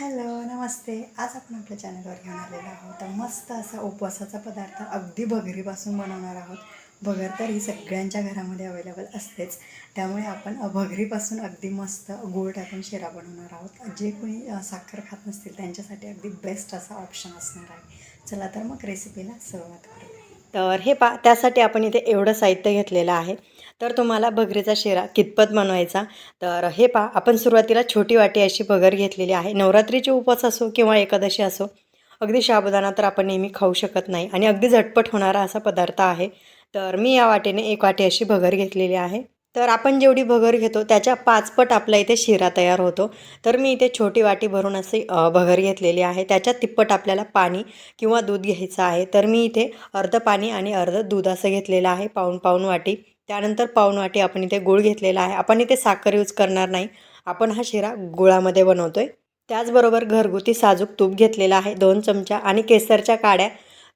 Hello नमस्ते. आज आपण आपल्या चॅनलवर घेऊन आलेलो आहोत. मस्त असा उपवासाचा पदार्थ अगदी भगरीपासून बनवणार आहोत. भगर तर ही सगळ्यांच्या घरामध्ये अवेलेबल असतेच. त्यामुळे आपण भगरीपासून अगदी मस्त गोड टाकून शिरा बनवणार आहोत. जे कोणी साखर खात नसतील त्यांच्यासाठी अगदी बेस्ट असा ऑप्शन असणार आहे. चला तर मग रेसिपीला सुरुवात करूया. तर हे पा त्यासाठी आपण इथे एवढं साहित्य घेतलेलं आहे. तर तुम्हाला भगरीचा शिरा कितपत बनवायचा? तर हे पा आपण सुरुवातीला छोटी वाटी अशी भगर घेतलेली आहे. नवरात्रीचे उपवास असो किंवा एकादशी असो अगदी शाबुदाना तर आपण नेहमी खाऊ शकत नाही आणि अगदी झटपट होणारा असा पदार्थ आहे. तर मी या वाटेने एक वाटी अशी भगर घेतलेली आहे. तर आपण जेवढी भगर घेतो त्याच्या पाचपट आपला इथे शिरा तयार होतो. तर मी इथे छोटी वाटी भरून असे भगर घेतलेली आहे. त्याच्या तिप्पट आपल्याला पाणी किंवा दूध घ्यायचं आहे. तर मी इथे अर्ध पाणी आणि अर्ध दूध असं घेतलेलं आहे पाऊण पाऊण वाटी. त्यानंतर पाऊण वाटी आपण इथे गूळ घेतलेला आहे. आपण इथे साखर यूज करणार नाही. आपण हा शिरा गुळामध्ये बनवतो आहे त्याचबरोबर घरगुती साजूक तूप घेतलेला आहे. दोन चमचा आणि केसरच्या काड्या.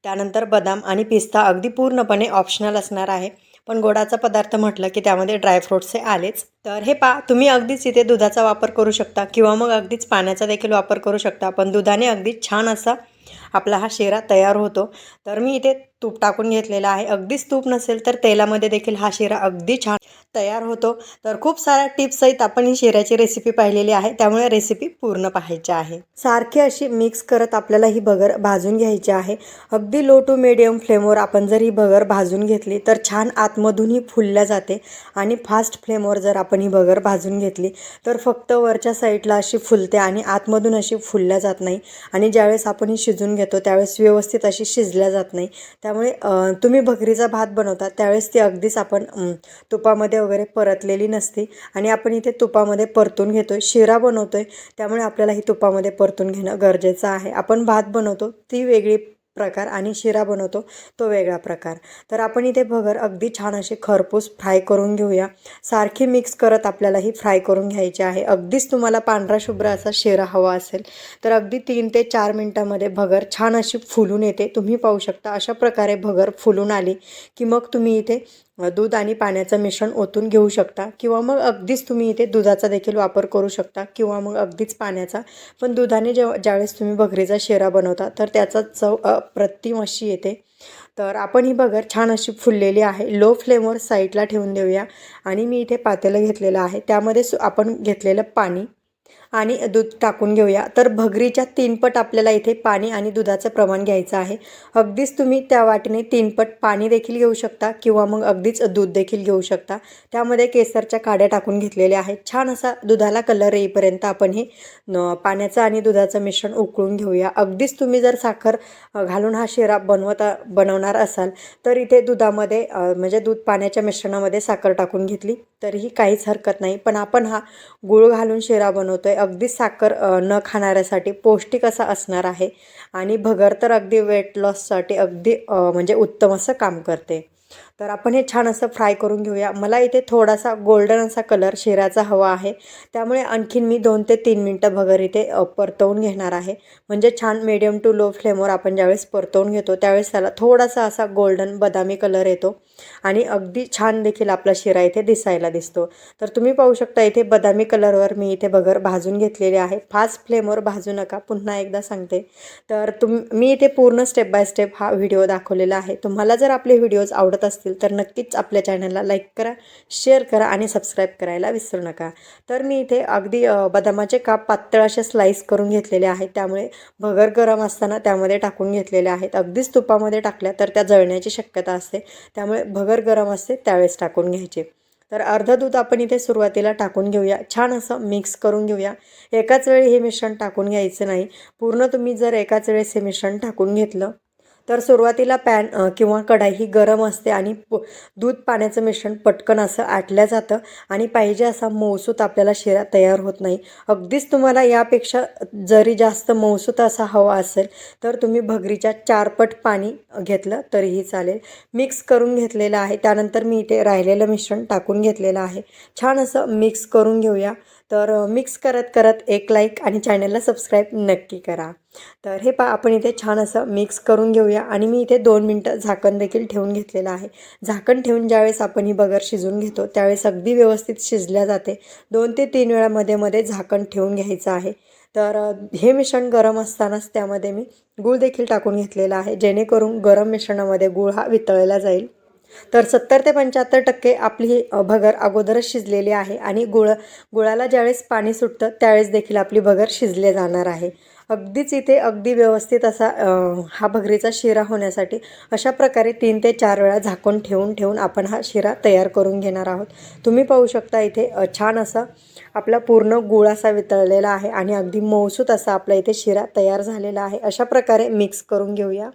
त्यानंतर बदाम आणि पिस्ता अगदी पूर्णपणे ऑप्शनल असणार आहे. पण गोडाचा पदार्थ म्हटलं की त्यामध्ये ड्रायफ्रूट्स हे आलेच. तर हे पा तुम्ही अगदीच इथे दुधाचा वापर करू शकता किंवा मग अगदीच पाण्याचा देखील वापर करू शकता पण दुधाने अगदी छान असा आपला हा शिरा तयार होतो. तर मी इथे तूप टाकून घेतलेला आहे. अगदीच तूप नसेल तर तेलामध्ये देखील हा शिरा अगदी छान तयार होतो. तर खूप साऱ्या टिप्ससहित आपण ही शिऱ्याची रेसिपी पाहिलेली आहे. त्यामुळे रेसिपी पूर्ण पाहायची आहे. सारखी अशी मिक्स करत आपल्याला ही भगर भाजून घ्यायची आहे. अगदी लो टू मिडियम फ्लेमवर आपण जर ही भगर भाजून घेतली तर छान आतमधून ही फुलल्या जाते आणि फास्ट फ्लेमवर जर आपण ही भगर भाजून घेतली तर फक्त वरच्या साईडला अशी फुलते आणि आतमधून अशी फुलल्या जात नाही. आणि ज्यावेळेस आपण ही शिजून घेतो त्यावेळेस व्यवस्थित अशी शिजल्या जात नाही. त्यामुळे तुम्ही भगरीचा भात बनवता त्यावेळेस ती अगदीच आपण तुपामध्ये वगैरे परतलेली नसते. आणि आपण इथे तुपामध्ये परतून घेतो आहे शिरा बनवतो आहे त्यामुळे आपल्याला ही तुपामध्ये परतून घेणं गरजेचं आहे. आपण भात बनवतो ती वेगळी प्रकार आणि शिरा बनवतो तो वेगळा प्रकार. तर आपण इथे भगर अगदी छान असे खरपूस फ्राय करून घेऊया. सारखी मिक्स करत आपल्याला ही फ्राय करून घ्यायची आहे. अगदीच तुम्हाला पांढरा शुभ्र असा शिरा हवा असेल तर अगदी तीन ते चार मिनटामध्ये भगर छान अशी फुलून येते. तुम्ही पाहू शकता अशा प्रकारे भगर फुलून आली की मग तुम्ही इथे दूध आणि पाण्याचं मिश्रण ओतून घेऊ शकता किंवा मग अगदीच तुम्ही इथे दुधाचा देखील वापर करू शकता किंवा मग अगदीच पाण्याचा. पण दुधाने जेव्हा ज्यावेळेस तुम्ही भगरीचा शेरा बनवता तर त्याचा चव अप्रतिम अशी येते. तर आपण ही बगर छान अशी फुललेली आहे. लो फ्लेमवर साईडला ठेवून देऊया. आणि मी इथे पातेलं घेतलेलं आहे. त्यामध्ये सु आपण घेतलेलं पाणी. आणि दूध टाकून घेऊया. तर भगरीच्या तीनपट आपल्याला इथे पाणी आणि दुधाचं प्रमाण घ्यायचं आहे. अगदीच तुम्ही त्या वाटीने तीनपट पाणी देखील घेऊ शकता किंवा मग अगदीच दूध देखील घेऊ शकता. त्यामध्ये केसरच्या काड्या टाकून घेतलेल्या आहेत. छान असा दुधाला कलर येईपर्यंत आपण हे पाण्याचं आणि दुधाचं मिश्रण उकळून घेऊया. अगदीच तुम्ही जर साखर घालून हा शिरा बनवता बनवणार असाल तर इथे दुधामध्ये म्हणजे दूध पाण्याच्या मिश्रणामध्ये साखर टाकून घेतली तरीही काहीच हरकत नाही. पण आपण हा गूळ घालून शिरा बनवतोय. अगदी साखर न खाणाऱ्यासाठी पौष्टिक असा असणार आहे. आणि भगर तर अगदी वेट लॉससाठी अगदी म्हणजे उत्तम असं काम करते. तर आपण हे छान असं फ्राय करून घेऊया. मला इथे थोडासा गोल्डन असा कलर शिराचा हवा आहे. त्यामुळे आणखीन मी दोन ते तीन मिनटं भगर इथे परतवून घेणार आहे. म्हणजे छान मिडियम टू लो फ्लेमवर आपण ज्यावेळेस परतवून घेतो त्यावेळेस त्याला थोडासा असा गोल्डन बदामी कलर येतो. आणि अगदी छान देखील आपला शिरा इथे दिसायला दिसतो. तर तुम्ही पाहू शकता इथे बदामी कलरवर मी इथे भगर भाजून घेतलेली आहे. फास्ट फ्लेमवर भाजू नका पुन्हा एकदा सांगते. तर तुम मी इथे पूर्ण स्टेप बाय स्टेप हा व्हिडिओ दाखवलेला आहे. तुम्हाला जर आपले व्हिडिओज आवडत असतील तर नक्कीच आपल्या चॅनलला लाईक करा शेअर करा आणि सबस्क्राईब करायला विसरू नका. तर मी इथे अगदी बदामाचे काप पातळ असे स्लाईस करून घेतलेले आहेत. त्यामुळे भगर गरम असताना त्यामध्ये टाकून घेतलेले आहेत. अगदीच तुपामध्ये टाकल्या तर त्या जळण्याची शक्यता असते. त्यामुळे भगर गरम असते त्यावेळेस टाकून घ्यायचे. तर अर्धं दूध आपण इथे सुरुवातीला टाकून घेऊया. छान असं मिक्स करून घेऊया. एकाच वेळी हे मिश्रण टाकून घ्यायचं नाही. पूर्ण तुम्ही जर एकाच वेळेस हे मिश्रण टाकून घेतलं तर सुरुवातीला पॅन किंवा कढाई ही गरम असते आणि प दूध पाण्याचं मिश्रण पटकन असं आटलं जातं आणि पाहिजे असा मऊसूत आपल्याला शिरा तयार होत नाही. अगदीच तुम्हाला यापेक्षा जरी जास्त मऊसूत असा हवा असेल तर तुम्ही भगरीच्या चारपट पाणी घेतलं तरीही चालेल. मिक्स करून घेतलेलं आहे. त्यानंतर मी इथे राहिलेलं मिश्रण टाकून घेतलेलं आहे. छान असं मिक्स करून घेऊया. तर मिक्स करत करत एक लाईक आणि चॅनलला सबस्क्राईब नक्की करा. तर हे पा आपण इथे छान असं मिक्स करून घेऊया आणि मी इथे दोन मिनटं झाकण देखील ठेवून घेतलेलं आहे. झाकण ठेवून ज्यावेळेस आपण ही बगर शिजून घेतो त्यावेळेस अगदी व्यवस्थित शिजल्या जाते. दोन ते तीन वेळा मध्ये मध्ये झाकण ठेवून घ्यायचं आहे. तर हे मिश्रण गरम असतानाच त्यामध्ये मी गूळ देखील टाकून घेतलेला आहे जेणेकरून गरम मिश्रणामध्ये गूळ हा वितळला जाईल. तर सत्तर ते पंच्याहत्तर टक्के आपली ही भगर अगोदरच शिजलेली आहे आणि गुळ गुळाला ज्यावेळेस पाणी सुटतं त्यावेळेस देखील आपली भगर शिजले जाणार आहे. अगदीच इथे अगदी व्यवस्थित असा हा भगरीचा शिरा होण्यासाठी अशा प्रकारे तीन ते चार वेळा झाकून ठेवून ठेवून आपण हा शिरा तयार करून घेणार आहोत. तुम्ही पाहू शकता इथे छान असा आपला पूर्ण गुळ असा वितळलेला आहे आणि अगदी मऊसूत असा आपला इथे शिरा तयार झालेला आहे. अशा प्रकारे मिक्स करून घेऊया.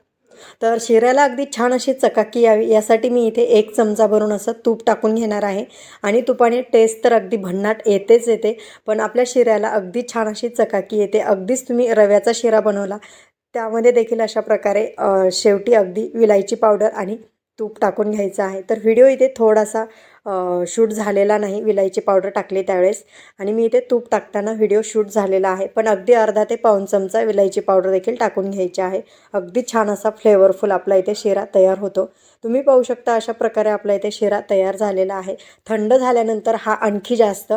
तर शिऱ्याला अगदी छान अशी चकाकी यावी यासाठी मी इथे एक चमचा भरून असं तूप टाकून घेणार आहे. आणि तुपाने टेस्ट तर अगदी भन्नाट येतेच येते पण आपल्या शिऱ्याला अगदी छान अशी चकाकी येते. अगदीच तुम्ही रव्याचा शिरा बनवला त्यामध्ये देखील अशा प्रकारे शेवटी अगदी विलायची पावडर आणि तूप टाकून घ्यायचं आहे. तर व्हिडिओ इथे थोडासा शूट झालेला नाही. विलायची पावडर टाकली त्यावेळेस. आणि मी इथे तूप टाकताना व्हिडिओ शूट झालेला आहे. पण अगदी अर्धा ते पाऊण चमचा विलायची पावडर देखील टाकून घ्यायची आहे. अगदी छान असा फ्लेवरफुल आपला इथे शिरा तयार होतो. तुम्ही पाहू शकता अशा प्रकारे आपला इथे शिरा तयार झालेला आहे. थंड झाल्यानंतर हा आणखी जास्त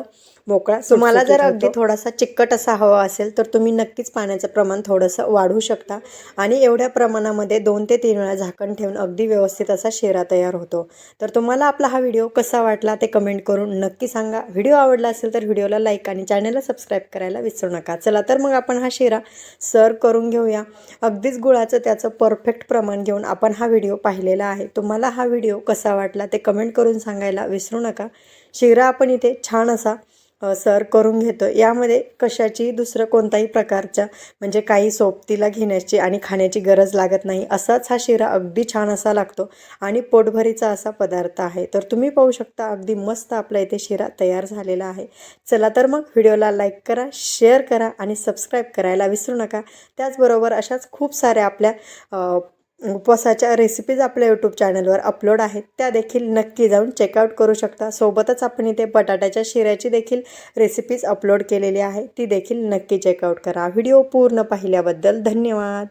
मोकळा तुम्हाला जर अगदी थोडासा चिकट असा हवा असेल तर तुम्ही नक्कीच पाण्याचं प्रमाण थोडंसं वाढवू शकता. आणि एवढ्या प्रमाणामध्ये दोन ते तीन वेळा झाकण ठेवून अगदी व्यवस्थित असा शिरा तयार होतो. तर तुम्हाला आपला हा व्हिडिओ कसा वाटला ते कमेंट करून नक्की सांगा. व्हिडिओ आवडला असेल तर व्हिडिओला लाईक आणि चॅनलला सबस्क्राईब करायला विसरू नका. चला तर मग आपण हा शिरा सर्व करून घेऊया. अगदीच गुळाचं त्याचं परफेक्ट प्रमाण घेऊन आपण हा व्हिडिओ पाहिलेला आहे. तुम्हाला हा व्हिडिओ कसा वाटला ते कमेंट करून सांगायला विसरू नका. शिरा आपण इथे छान असा सर करून घेतो. यामध्ये कशाची दुसरं कोणताही प्रकारच्या म्हणजे काही सोबतीला घेण्याची आणि खाण्याची गरज लागत नाही असाच हा शिरा अगदी छान असा लागतो आणि पोटभरीचा असा पदार्थ आहे. तर तुम्ही पाहू शकता अगदी मस्त आपला इथे शिरा तयार झालेला आहे. चला तर मग व्हिडिओला लाईक करा शेअर करा आणि सबस्क्राईब करायला विसरू नका. त्याचबरोबर अशाच खूप साऱ्या आपल्या उपवासाच्या रेसिपीज आपल्या यूट्यूब चॅनलवर अपलोड आहेत. त्या देखील नक्की जाऊन चेकआउट करू शकता. सोबतच आपण इथे बटाट्याच्या शिऱ्याची देखील रेसिपीज अपलोड केलेली आहे. ती देखील नक्की चेकआउट करा. व्हिडिओ पूर्ण पाहिल्याबद्दल धन्यवाद.